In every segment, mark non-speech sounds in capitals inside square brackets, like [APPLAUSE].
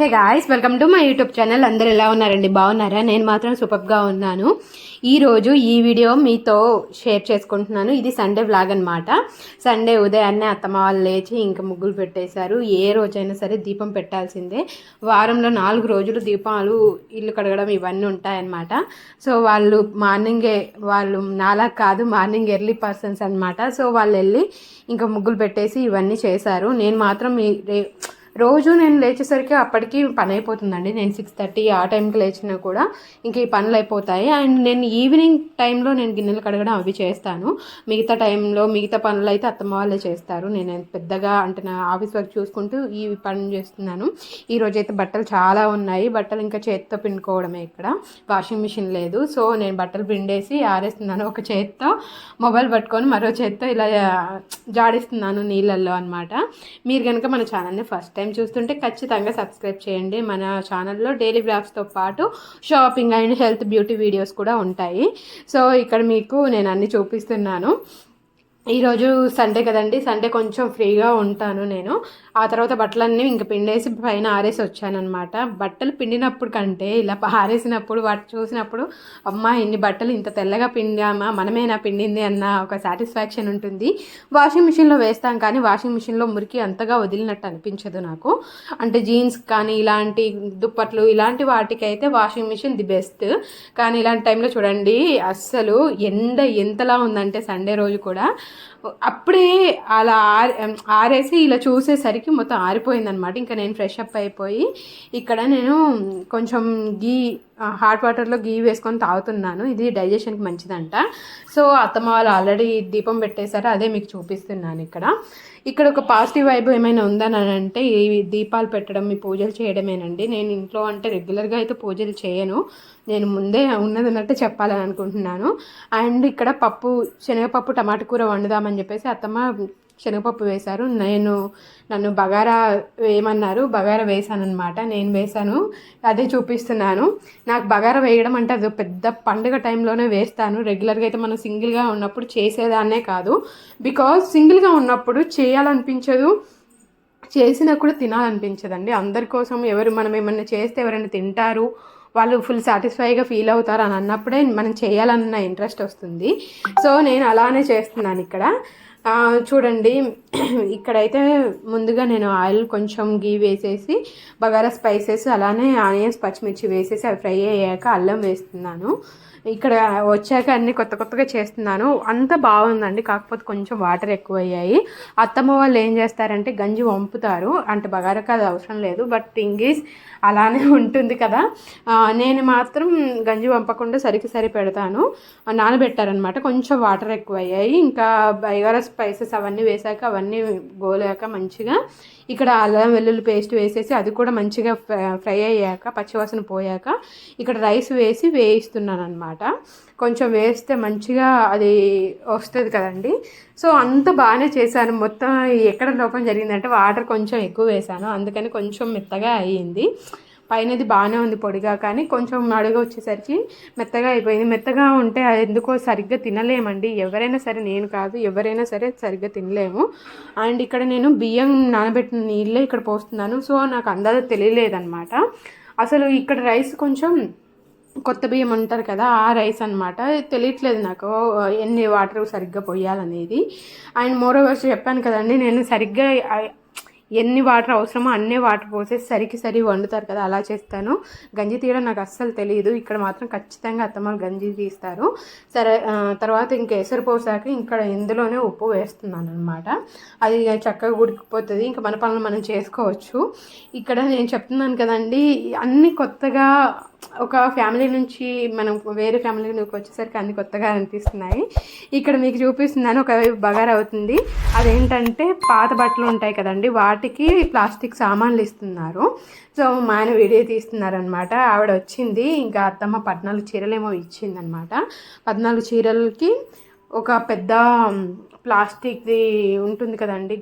Hey guys welcome to my YouTube channel అందరు ఎలా ఉన్నారండి? బాగున్నారా? నేను మాత్రం సూపర్గా ఉన్నాను. ఈరోజు ఈ వీడియో మీతో షేర్ చేసుకుంటున్నాను. ఇది సండే వ్లాగ్ అనమాట సండే ఉదయాన్నే అత్తమ్మ వాళ్ళు లేచి ఇంకా ముగ్గులు పెట్టేశారు. ఏ రోజైనా సరే దీపం పెట్టాల్సిందే. వారంలో నాలుగు రోజులు దీపాలు ఇల్లు కడగడం ఇవన్నీ ఉంటాయన్నమాట. సో వాళ్ళు మార్నింగే వాళ్ళు నాలా కాదు మార్నింగ్ ఎర్లీ పర్సన్స్ అనమాట సో వాళ్ళు వెళ్ళి ఇంకా ముగ్గులు పెట్టేసి ఇవన్నీ చేశారు. నేను మాత్రం రే రోజు నేను లేచేసరికి అప్పటికి పని అయిపోతుందండి. నేను సిక్స్ థర్టీ ఆ టైంకి లేచినా కూడా ఇంక ఈ పనులు అయిపోతాయి. అండ్ నేను ఈవినింగ్ టైంలో నేను గిన్నెలు కడగడం అవి చేస్తాను. మిగతా టైంలో మిగతా పనులు అయితే అత్తమ్మ వాళ్ళే చేస్తారు. నేను పెద్దగా అంటే నా ఆఫీస్ వర్క్ చూసుకుంటూ ఈ పని చేస్తున్నాను. ఈ అయితే బట్టలు చాలా ఉన్నాయి. బట్టలు ఇంకా చేతితో పిండుకోవడమే ఇక్కడ. వాషింగ్ మిషన్ లేదు. సో నేను బట్టలు పిండేసి ఆరేస్తున్నాను. ఒక చేత్తో మొబైల్ పట్టుకొని మరో చేత్తో ఇలా జాడిస్తున్నాను నీళ్ళల్లో అనమాట మీరు కనుక మన ఛానల్ని ఫస్ట్ టైం చూస్తుంటే ఖచ్చితంగా సబ్స్క్రైబ్ చేయండి. మన ఛానల్లో డైలీ బ్లాగ్స్తో పాటు shopping and health beauty videos కూడా ఉంటాయి. సో ఇక్కడ మీకు నేను అన్ని చూపిస్తున్నాను. ఈరోజు సండే కదండి. సండే కొంచెం ఫ్రీగా ఉంటాను నేను. ఆ తర్వాత బట్టలన్నీ ఇంక పిండేసి పైన ఆరేసి వచ్చానమాట బట్టలు పిండినప్పుడు కంటే ఇలా ఆరేసినప్పుడు వాటి చూసినప్పుడు అమ్మ ఇన్ని బట్టలు ఇంత తెల్లగా పిండామా మనమేనా పిండింది అన్న ఒక సాటిస్ఫాక్షన్ ఉంటుంది. వాషింగ్ మిషన్లో వేస్తాం కానీ వాషింగ్ మిషన్లో మురికి అంతగా వదిలినట్టు అనిపించదు నాకు. అంటే జీన్స్ కానీ ఇలాంటి దుప్పట్లు ఇలాంటి వాటికి అయితే వాషింగ్ మిషన్ ది బెస్ట్. కానీ ఇలాంటి టైంలో చూడండి అస్సలు ఎండ ఎంతలా ఉందంటే సండే రోజు కూడా. అప్పుడే అలా ఆరేసి ఇలా చూసేసరికి మొత్తం ఆరిపోయిందనమాట ఇంకా నేను ఫ్రెష్ అప్ అయిపోయి ఇక్కడ నేను కొంచెం గీ హాట్ వాటర్లో గీ వేసుకొని తాగుతున్నాను. ఇది డైజెషన్కి మంచిదంట. సో అత్తమ్మ వాళ్ళు ఆల్రెడీ దీపం పెట్టేశారు. అదే మీకు చూపిస్తున్నాను ఇక్కడ. ఇక్కడ ఒక పాజిటివ్ వైబ్ ఏమైనా ఉందని అంటే ఈ దీపాలు పెట్టడం ఈ పూజలు చేయడమేనండి. నేను ఇంట్లో అంటే రెగ్యులర్గా అయితే పూజలు చేయను. నేను ముందే ఉన్నది ఉన్నట్టు చెప్పాలని అనుకుంటున్నాను. అండ్ ఇక్కడ పప్పు శనగపప్పు టమాటా కూర వండుదామని చెప్పేసి అత్తమ్మ శనగపప్పు వేశారు. నేను నన్ను బగారా వేయమన్నారు. బగారా వేశాను అనమాట నేను వేశాను. అదే చూపిస్తున్నాను. నాకు బగారా వేయడం అంటే అది పెద్ద పండుగ టైంలోనే వేస్తాను. రెగ్యులర్గా అయితే మనం సింగిల్గా ఉన్నప్పుడు చేసేదాన్నే కాదు. బికాజ్ సింగిల్గా ఉన్నప్పుడు చేయాలనిపించదు. చేసినా కూడా తినాలనిపించదండి. అందరి కోసం ఎవరు మనం ఏమన్నా చేస్తే ఎవరైనా తింటారు. వాళ్ళు ఫుల్ సాటిస్ఫైగా ఫీల్ అవుతారు అని అన్నప్పుడే మనం చేయాలన్న ఇంట్రెస్ట్ వస్తుంది. సో నేను అలానే చేస్తున్నాను ఇక్కడ. చూడండి [CLEARS THROAT] ఇక్కడైతే ముందుగా నేను ఆయిల్ కొంచెం గీ వేసేసి బగారా స్పైసెస్ అలానే ఆనియన్స్ పచ్చిమిర్చి వేసేసి అవి ఫ్రై అయ్యాక అల్లం వేస్తున్నాను. ఇక్కడ వచ్చాక అన్ని కొత్త కొత్తగా చేస్తున్నాను. అంత బాగుందండి. కాకపోతే కొంచెం వాటర్ ఎక్కువ అయ్యాయి అత్తమ్మ వాళ్ళు ఏం చేస్తారంటే గంజి వంపుతారు. అంటే బగారకు అది అవసరం లేదు. బట్ థింగ్ ఈజ్ అలానే ఉంటుంది కదా. నేను మాత్రం గంజి వంపకుండా సరికి సరి పెడతాను. నానబెట్టారనమాట. కొంచెం వాటర్ ఎక్కువ అయ్యాయి ఇంకా బయగార స్పైసెస్ అవన్నీ వేసాక అవన్నీ గోలాక మంచిగా ఇక్కడ అల్లం వెల్లుల్లి పేస్ట్ వేసేసి అది కూడా మంచిగా ఫ్రై అయ్యాక పచ్చివాసన పోయాక ఇక్కడ రైస్ వేసి వేయిస్తున్నాను అనమాట కొంచెం వేస్తే మంచిగా అది వస్తుంది కదండి. సో అంత బాగానే చేశాను. మొత్తం ఎక్కడ లోపం జరిగిందంటే వాటర్ కొంచెం ఎక్కువ వేసాను అందుకని కొంచెం మెత్తగా అయ్యింది. పైనది బాగానే ఉంది పొడిగా కానీ కొంచెం అడుగు వచ్చేసరికి మెత్తగా అయిపోయింది. మెత్తగా ఉంటే ఎందుకో సరిగ్గా తినలేమండి. ఎవరైనా సరే నేను కాదు ఎవరైనా సరే సరిగ్గా తినలేము. అండ్ ఇక్కడ నేను బియ్యం నానబెట్టిన నీళ్ళే ఇక్కడ పోస్తున్నాను. సో నాకు అందాజ తెలియలేదన్నమాట. అసలు ఇక్కడ రైస్ కొంచెం కొత్త బియ్యం అంటారు కదా ఆ రైస్ అనమాట తెలియట్లేదు నాకు ఎన్ని వాటర్ సరిగ్గా పోయాలనేది. అండ్ మోరోవర్స్ చెప్పాను కదండి నేను సరిగ్గా ఎన్ని వాటర్ అవసరమో అన్నీ వాటర్ పోసేసి సరికి సరి వండుతారు కదా అలా చేస్తాను. గంజి తీయడం నాకు అస్సలు తెలియదు ఇక్కడ మాత్రం ఖచ్చితంగా అత్తమ్మలు గంజి తీస్తారు. సరే తర్వాత ఇంక ఎసరు పోసాక ఇక్కడ ఇందులోనే ఉప్పు వేస్తున్నాను అనమాట అది చక్కగా ఉడికిపోతుంది. ఇంకా మన పనులు మనం చేసుకోవచ్చు. ఇక్కడ నేను చెప్తున్నాను కదండి అన్నీ కొత్తగా ఒక ఫ్యామిలీ నుంచి మనం వేరే ఫ్యామిలీకి వచ్చేసరికి అన్ని కొత్తగా అనిపిస్తున్నాయి. ఇక్కడ మీకు చూపిస్తున్నాను ఒక బగారు అవుతుంది. అదేంటంటే పాత బట్టలు ఉంటాయి కదండి వాటికి ప్లాస్టిక్ సామాన్లు ఇస్తున్నారు. సో మా ఆయన వీడియో తీస్తున్నారనమాట ఆవిడ వచ్చింది ఇంకా అత్తమ్మ పద్నాలుగు చీరలేమో ఇచ్చిందనమాట పద్నాలుగు చీరలకి ఒక పెద్ద ప్లాస్టిక్ది ఉంటుంది కదండి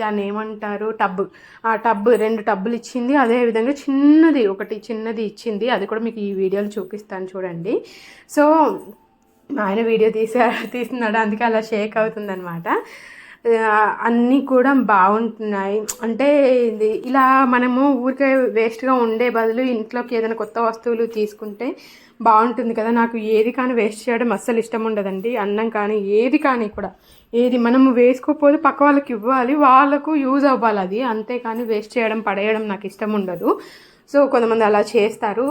దాన్ని ఏమంటారు? టబ్. ఆ టబ్ రెండు టబ్బులు ఇచ్చింది. అదేవిధంగా చిన్నది ఒకటి చిన్నది ఇచ్చింది. అది కూడా మీకు ఈ వీడియోలు చూపిస్తాను చూడండి. సో ఆయన వీడియో తీసా తీస్తున్నాడు. అందుకే అలా షేక్ అవుతుందనమాట అన్నీ కూడా బాగుంటున్నాయి. అంటే ఇది ఇలా మనము ఊరికే వేస్ట్గా ఉండే బదులు ఇంట్లోకి ఏదైనా కొత్త వస్తువులు తీసుకుంటే బాగుంటుంది కదా. నాకు ఏది కానీ వేస్ట్ చేయడం అస్సలు ఇష్టం ఉండదండి. అన్నం కానీ ఏది కానీ కూడా. ఏది మనము వేసుకోకపోతే పక్క వాళ్ళకి ఇవ్వాలి వాళ్ళకు యూజ్ అవ్వాలి అది. అంతేకాని వేస్ట్ చేయడం పడేయడం నాకు ఇష్టం ఉండదు. సో కొంతమంది అలా చేస్తారు.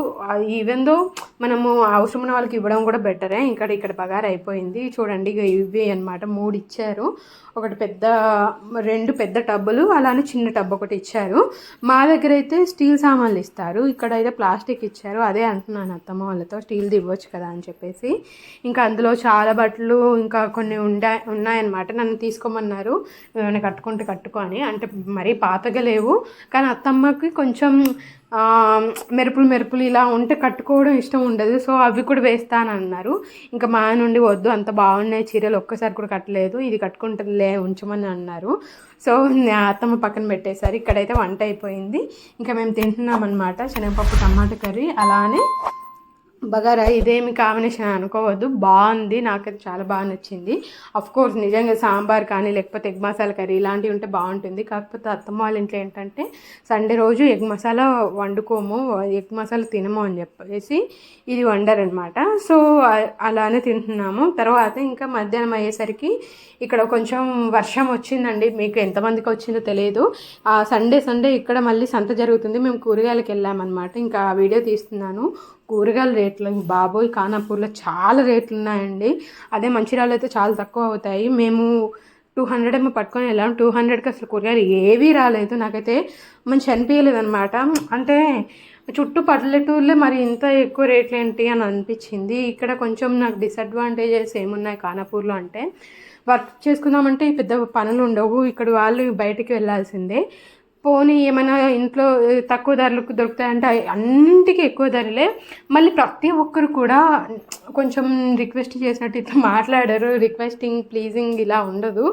ఈవెన్ దో మనము అవసరం ఉన్న వాళ్ళకి ఇవ్వడం కూడా బెటరే ఇక్కడ ఇక్కడ బగారు అయిపోయింది. చూడండి ఇక ఇవి అనమాట మూడు ఇచ్చారు. ఒకటి పెద్ద రెండు పెద్ద టబ్బులు అలానే చిన్న టబ్ ఒకటి ఇచ్చారు. మా దగ్గర అయితే స్టీల్ సామాన్లు ఇస్తారు. ఇక్కడ అయితే ప్లాస్టిక్ ఇచ్చారు. అదే అంటున్నాను అత్తమ్మ వాళ్ళతో. స్టీల్ది ఇవ్వచ్చు కదా అని చెప్పేసి. ఇంకా అందులో చాలా బట్టలు ఇంకా కొన్ని ఉండా ఉన్నాయన్నమాట. నన్ను తీసుకోమన్నారు. ఏమైనా కట్టుకుంటే కట్టుకో అని. అంటే మరీ పాతగా లేవు. కానీ అత్తమ్మకి కొంచెం మెరుపులు మెరుపులు ఇలా ఉంటే కట్టుకోవడం ఇష్టం ఉండదు. సో అవి కూడా వేస్తాను అన్నారు ఇంకా మా నుండి వద్దు అంత బాగున్నాయి చీరలు ఒక్కసారి కూడా కట్టలేదు. ఇది కట్టుకుంటుందిలే ఉంచమని అన్నారు. సో అత్తమ్మ పక్కన పెట్టేశారు. ఇక్కడైతే వంట అయిపోయింది. ఇంకా మేము తింటున్నాం అనమాట శనగపప్పు టమాటా కర్రీ అలానే బగారా ఇదేమి కాంబినేషన్ అనుకోవద్దు. బాగుంది. నాకైతే చాలా బాగా నచ్చింది. అఫ్ కోర్స్ నిజంగా సాంబార్ కానీ లేకపోతే ఎగ్ మసాలా కర్రీ ఇలాంటివి ఉంటే బాగుంటుంది. కాకపోతే అత్తమ్మ వాళ్ళ ఇంట్లో ఏంటంటే సండే రోజు ఎగ్ మసాలా వండుకోము ఎగ్ మసాలా తినము అని చెప్పేసి ఇది వండరనమాట సో అలానే తింటున్నాము. తర్వాత ఇంకా మధ్యాహ్నం అయ్యేసరికి ఇక్కడ కొంచెం వర్షం వచ్చిందండి. మీకు ఎంతమందికి వచ్చిందో తెలియదు. ఆ సండే సండే ఇక్కడ మళ్ళీ సంత జరుగుతుంది. మేము కూరగాయలకు వెళ్ళామన్నమాట. ఇంకా ఆ వీడియో తీస్తున్నాను. కూరగాయల రేట్లు బాబోయ్ ఖానాపూర్లో చాలా రేట్లు ఉన్నాయండి. అదే మంచిర్యాల అయితే చాలా తక్కువ అవుతాయి. మేము టూ హండ్రెడ్ ఏమో పట్టుకొని వెళ్ళాం. టూ హండ్రెడ్కి అసలు కూరగాయలు ఏవీ రాలేదు. నాకైతే మంచి అనిపించలేదు అనమాట అంటే చుట్టూ పల్లెటూర్లే మరి ఇంత ఎక్కువ రేట్లు ఏంటి అని అనిపించింది. ఇక్కడ కొంచెం నాకు డిసడ్వాంటేజెస్ ఏమున్నాయి ఖానాపూర్లో అంటే వర్క్ చేసుకుందామంటే పెద్ద పనులు ఉండవు. ఇక్కడ వాళ్ళు బయటికి వెళ్ళాల్సిందే. పోనీ ఏమైనా ఇంట్లో తక్కువ ధరలకు దొరుకుతాయంటే అవి అన్నింటికి ఎక్కువ ధరలే. మళ్ళీ ప్రతి ఒక్కరు కూడా కొంచెం రిక్వెస్ట్ చేసినట్టు ఇట్లా మాట్లాడారు. రిక్వెస్టింగ్ ప్లీజింగ్ ఇలా ఉండదు.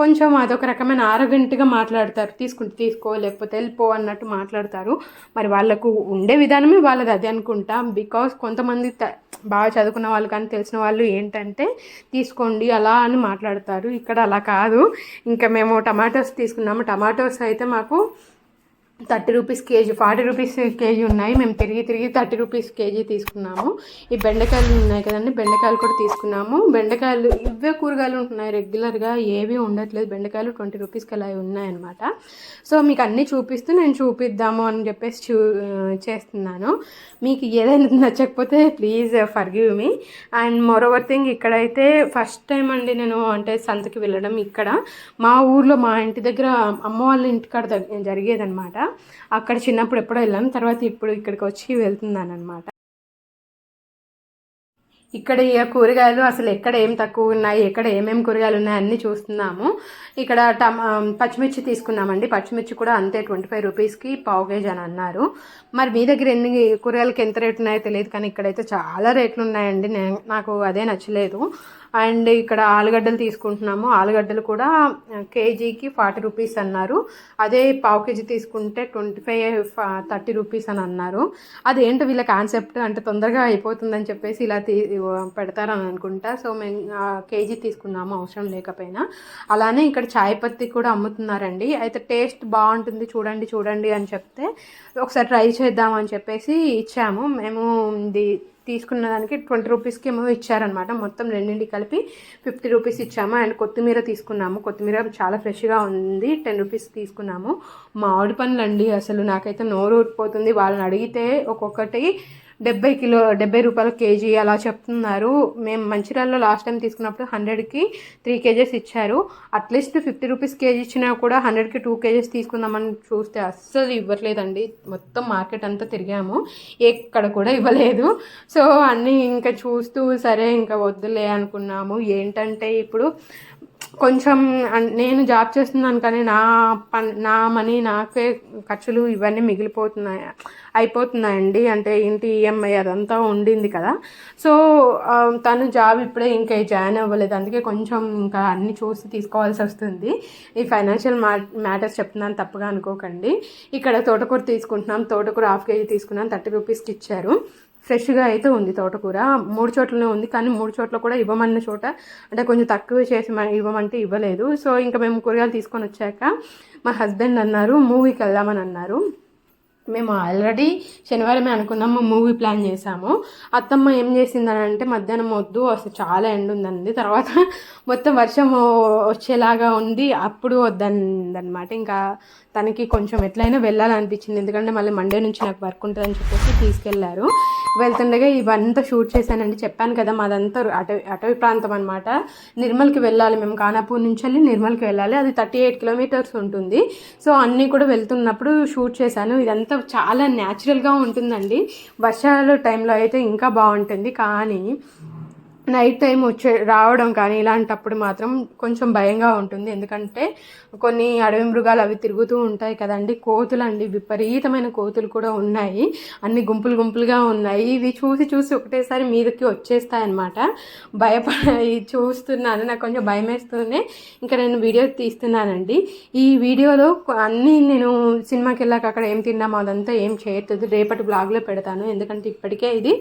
కొంచెం అదొక రకమైన ఆరోగెంట్గా మాట్లాడతారు. తీసుకుంటే తీసుకో లేకపోతే వెళ్ళిపో అన్నట్టు మాట్లాడతారు. మరి వాళ్ళకు ఉండే విధానమే వాళ్ళది అది అనుకుంటా. బికాస్ కొంతమంది త- బాగా చదువుకున్న వాళ్ళు కానీ తెలిసిన వాళ్ళు ఏంటంటే తీసుకోండి అలా అని మాట్లాడతారు. ఇక్కడ అలా కాదు. ఇంకా మేము టమాటోస్ తీసుకున్నాము. టమాటోస్ అయితే మాకు thirty rupees KG forty rupees KG ఉన్నాయి. మేము తిరిగి తిరిగి థర్టీ రూపీస్ కేజీ తీసుకున్నాము. ఈ బెండకాయలు ఉన్నాయి కదండి బెండకాయలు కూడా తీసుకున్నాము. బెండకాయలు ఇవే కూరగాయలు ఉంటున్నాయి. రెగ్యులర్గా ఏవి ఉండట్లేదు. బెండకాయలు ట్వంటీ రూపీస్కి అలా ఉన్నాయన్నమాట. సో మీకు అన్నీ చూపిస్తూ నేను చూపిద్దాము అని చెప్పేసి చూ చేస్తున్నాను. మీకు ఏదైనా నచ్చకపోతే please forgive me. And moreover thing ఇక్కడైతే ఫస్ట్ టైం అండి నేను అంటే సంతకి వెళ్ళడం ఇక్కడ. మా ఊర్లో మా ఇంటి దగ్గర అమ్మ వాళ్ళ ఇంటికాడ జరిగేదనమాట అక్కడ చిన్నప్పుడు ఎప్పుడో వెళ్ళాను. తర్వాత ఇప్పుడు ఇక్కడికి వచ్చి వెళ్తున్నాను అనమాట ఇక్కడ ఇక కూరగాయలు అసలు ఎక్కడ ఏం తక్కువ ఉన్నాయి ఎక్కడ ఏమేమి కూరగాయలు ఉన్నాయి అన్నీ చూస్తున్నాము. ఇక్కడ టమా పచ్చిమిర్చి తీసుకున్నామండి. పచ్చిమిర్చి కూడా అంతే ట్వంటీ ఫైవ్ రూపీస్కి పావు కేజీ అని అన్నారు. మరి మీ దగ్గర ఎన్ని కూరగాయలకి ఎంత రేట్ ఉన్నాయో తెలియదు కానీ ఇక్కడైతే చాలా రేట్లు ఉన్నాయండి. నేను నాకు అదే నచ్చలేదు. అండ్ ఇక్కడ ఆలుగడ్డలు తీసుకుంటున్నాము. ఆలుగడ్డలు కూడా కేజీకి ఫార్టీ రూపీస్ అన్నారు. అదే పావు కేజీ తీసుకుంటే ట్వంటీ ఫైవ్ థర్టీ రూపీస్ అని అన్నారు. అదేంటో వీళ్ళ కాన్సెప్ట్ అంటే తొందరగా అయిపోతుందని చెప్పేసి ఇలా తీ పెడతారని అనుకుంటా. సో మేము కేజీ తీసుకున్నాము అవసరం లేకపోయినా. అలానే ఇక్కడ చాయ్ పత్తి కూడా అమ్ముతున్నారండి. అయితే టేస్ట్ బాగుంటుంది చూడండి చూడండి అని చెప్తే ఒకసారి ట్రై చేద్దాం అని చెప్పేసి ఇచ్చాము. మేము ఇది తీసుకున్న దానికి ట్వంటీ రూపీస్కి ఏమో ఇచ్చారనమాట మొత్తం రెండింటి కలిపి ఫిఫ్టీ రూపీస్ ఇచ్చాము. అండ్ కొత్తిమీర తీసుకున్నాము. కొత్తిమీర చాలా ఫ్రెష్గా ఉంది. టెన్ రూపీస్ తీసుకున్నాము. మామిడి పండ్లు అండి అసలు నాకైతే నోరు ఊరిపోతుంది. వాళ్ళని అడిగితే ఒక్కొక్కటి డెబ్బై కిలో డెబ్బై రూపాయల కేజీ అలా చెప్తున్నారు. మేము మంచిర్యాలలో లాస్ట్ టైం తీసుకున్నప్పుడు హండ్రెడ్కి త్రీ కేజెస్ ఇచ్చారు. At least fifty rupees KG ఇచ్చినా కూడా హండ్రెడ్కి టూ కేజెస్ తీసుకుందామని చూస్తే అస్సలు ఇవ్వట్లేదండి. మొత్తం మార్కెట్ అంతా తిరిగాము. ఎక్కడ కూడా ఇవ్వలేదు. సో అన్నీ ఇంకా చూస్తూ సరే ఇంకా వద్దులే అనుకున్నాము. ఏంటంటే ఇప్పుడు కొంచెం అన్- నేను జాబ్ చేస్తున్నాను కానీ నా పన్ నా మనీ నాకే ఖర్చులు ఇవన్నీ మిగిలిపోతున్నాయి అయిపోతున్నాయండి. అంటే ఇంటి ఈఎంఐ అదంతా ఉండింది కదా. సో తను జాబ్ ఇప్పుడే ఇంకా జాయిన్ అవ్వలేదు. అందుకే కొంచెం ఇంకా అన్ని చూసి తీసుకోవాల్సి వస్తుంది. ఈ ఫైనాన్షియల్ మా మ్యాటర్స్ చెప్తున్నాను తప్పుగా అనుకోకండి. ఇక్కడ తోటకూర తీసుకుంటున్నాం. తోటకూర హాఫ్ కేజీ తీసుకున్నాం. థర్టీ రూపీస్కి ఇచ్చారు. ఫ్రెష్గా అయితే ఉంది తోటకూర. మూడు చోట్లనే ఉంది కానీ మూడు చోట్ల కూడా ఇవ్వమన్న చోట అంటే కొంచెం తక్కువ చేసి ఇవ్వమంటే ఇవ్వలేదు. సో ఇంకా మేము కూరగాయలు తీసుకొని వచ్చాక మా హస్బెండ్ అన్నారు మూవీకి వెళ్దామని అన్నారు. మేము ఆల్రెడీ శనివారమే అనుకున్నాము మూవీ ప్లాన్ చేసాము అత్తమ్మ ఏం చేసిందని అంటే మధ్యాహ్నం వద్దు అసలు చాలా ఎండ ఉందండి. తర్వాత [LAUGHS] మొత్తం వర్షం వచ్చేలాగా ఉంది అప్పుడు వద్దన్నమాట ఇంకా తనకి కొంచెం ఎట్లయినా వెళ్ళాలనిపించింది. ఎందుకంటే మళ్ళీ మండే నుంచి నాకు వర్క్ ఉంటుందని చెప్పేసి తీసుకెళ్ళారు. వెళ్తుండగా ఇవంతా షూట్ చేశానండి. చెప్పాను కదా మాదంతా అటవీ అటవీ ప్రాంతం అనమాట నిర్మల్కి వెళ్ళాలి మేము. కానాపూర్ నుంచి వెళ్ళి నిర్మల్కి వెళ్ళాలి. అది థర్టీ ఎయిట్ కిలోమీటర్స్ ఉంటుంది. సో అన్నీ కూడా వెళ్తున్నప్పుడు షూట్ చేశాను. ఇదంతా చాలా న్యాచురల్గా ఉంటుందండి. వర్షాల టైంలో అయితే ఇంకా బాగుంటుంది. కానీ నైట్ టైం వచ్చే రావడం కానీ ఇలాంటప్పుడు మాత్రం కొంచెం భయంగా ఉంటుంది. ఎందుకంటే కొన్ని అడవి మృగాలు అవి తిరుగుతూ ఉంటాయి కదండి. కోతులు అండి విపరీతమైన కోతులు కూడా ఉన్నాయి. అన్ని గుంపులు గుంపులుగా ఉన్నాయి. ఇవి చూసి చూసి ఒకటేసారి మీదకి వచ్చేస్తాయన్నమాట. భయపడి చూస్తున్నాను. నాకు కొంచెం భయం వేస్తూనే ఇంకా నేను వీడియో తీస్తున్నానండి. ఈ వీడియోలో అన్నీ నేను సినిమాకి వెళ్ళాక అక్కడ ఏం తిన్నామో అదంతా ఏం చేయట్లేదు. రేపటి బ్లాగ్లో పెడతాను. ఎందుకంటే ఇప్పటికే ఇది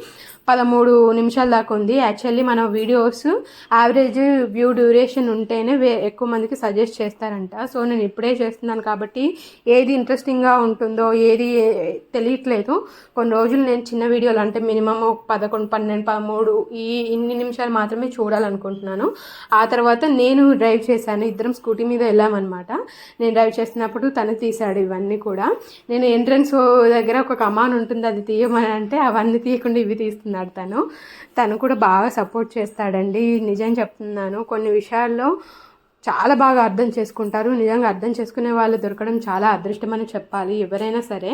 పదమూడు నిమిషాల దాకా ఉంది. యాక్చువల్లీ మన వీడియోస్ యావరేజ్ వ్యూ డ్యూరేషన్ ఉంటేనే వే ఎక్కువ మందికి సజెస్ట్ చేస్తారంట. సో నేను ఇప్పుడే చేస్తున్నాను కాబట్టి ఏది ఇంట్రెస్టింగ్గా ఉంటుందో ఏది తెలియట్లేదు. కొన్ని రోజులు నేను చిన్న వీడియోలు అంటే మినిమం ఒక పదకొండు పన్నెండు పదమూడు ఈ ఇన్ని నిమిషాలు మాత్రమే చూడాలనుకుంటున్నాను. ఆ తర్వాత నేను డ్రైవ్ చేశాను. ఇద్దరం స్కూటీ మీద వెళ్ళామన్నమాట. నేను డ్రైవ్ చేసినప్పుడు తను తీశాడు ఇవన్నీ కూడా. నేను ఎంట్రన్స్ దగ్గర ఒక కమాన్ ఉంటుంది అది తీయమని అంటే అవన్నీ తీయకుండా ఇవి తీస్తున్నాడు తను. తను కూడా బాగా సపోర్ట్ సపోర్ట్ చేస్తాడండి. నిజం చెప్తున్నాను. కొన్ని విషయాల్లో చాలా బాగా అర్థం చేసుకుంటారు. నిజంగా అర్థం చేసుకునే వాళ్ళు దొరకడం చాలా అదృష్టమని చెప్పాలి. ఎవరైనా సరే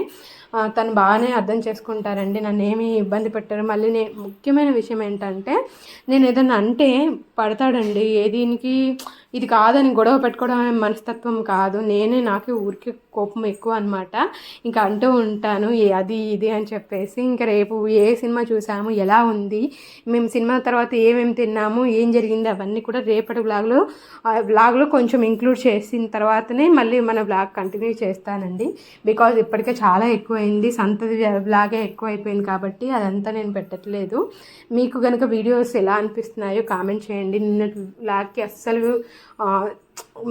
తను బాగానే అర్థం చేసుకుంటారండి. నన్ను ఏమీ ఇబ్బంది పెట్టారు. మళ్ళీ నే ముఖ్యమైన విషయం ఏంటంటే నేను ఏదన్నా అంటే పడతాడండి. ఏ దీనికి ఇది కాదని గొడవ పెట్టుకోవడం అనే మనస్తత్వం కాదు. నేనే నాకు ఊరికి కోపం ఎక్కువ అనమాట ఇంకా అంటూ ఉంటాను అది ఇది అని చెప్పేసి. ఇంకా రేపు ఏ సినిమా చూసాము ఎలా ఉంది మేము సినిమా తర్వాత ఏమేమి తిన్నాము ఏం జరిగింది అవన్నీ కూడా రేపటి బ్లాగ్లో బ్లాగ్లో కొంచెం ఇంక్లూడ్ చేసిన తర్వాతనే మళ్ళీ మన బ్లాగ్ కంటిన్యూ చేస్తానండి. బికాజ్ ఇప్పటికే చాలా ఎక్కువైంది. సంతది బ్లాగే ఎక్కువైపోయింది కాబట్టి అదంతా నేను పెట్టట్లేదు. మీకు కనుక వీడియోస్ ఎలా అనిపిస్తున్నాయో కామెంట్ చేయండి. నిన్నటి బ్లాగ్కి అస్సలు 啊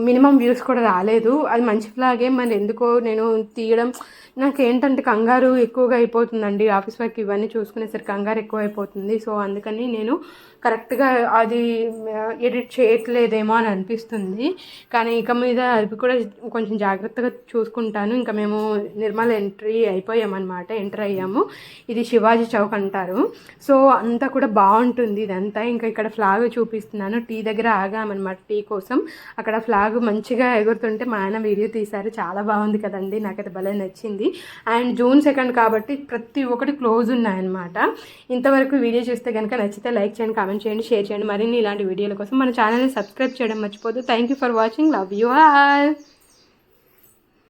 మినిమం వ్యూస్ కూడా రాలేదు. అది మంచి ఫ్లాగే మరి ఎందుకో నేను తీయడం నాకు ఏంటంటే కంగారు ఎక్కువగా అయిపోతుందండి. ఆఫీస్ వర్క్ ఇవన్నీ చూసుకునేసరికి కంగారు ఎక్కువ అయిపోతుంది సో అందుకని నేను కరెక్ట్గా అది ఎడిట్ చేయట్లేదేమో అని అనిపిస్తుంది. కానీ ఇక మీద అది కూడా కొంచెం జాగ్రత్తగా చూసుకుంటాను. ఇంకా మేము నిర్మల్ ఎంట్రీ అయిపోయామన్నమాట. ఎంటర్ అయ్యాము. ఇది శివాజీ చౌక్ అంటారు. సో అంతా కూడా బాగుంటుంది ఇదంతా. ఇంకా ఇక్కడ ఫ్లాగ్ చూపిస్తున్నాను. టీ దగ్గర ఆగామన్నమాట టీ కోసం. అక్కడ ఫ్లాగ్ మంచిగా ఎగురుతుంటే మా ఆయన వీడియో తీశారు. చాలా బాగుంది కదండి. నాకైతే భలే నచ్చింది. అండ్ జూన్ సెకండ్ కాబట్టి ప్రతి ఒక్కటి క్లోజ్ ఉన్నాయన్నమాట. ఇంతవరకు వీడియో చూస్తే కనుక నచ్చితే లైక్ చేయండి కామెంట్ చేయండి షేర్ చేయండి. మరిన్ని ఇలాంటి వీడియోల కోసం మన ఛానల్ని సబ్స్క్రైబ్ చేయడం మర్చిపోదు. Thank you for watching love you all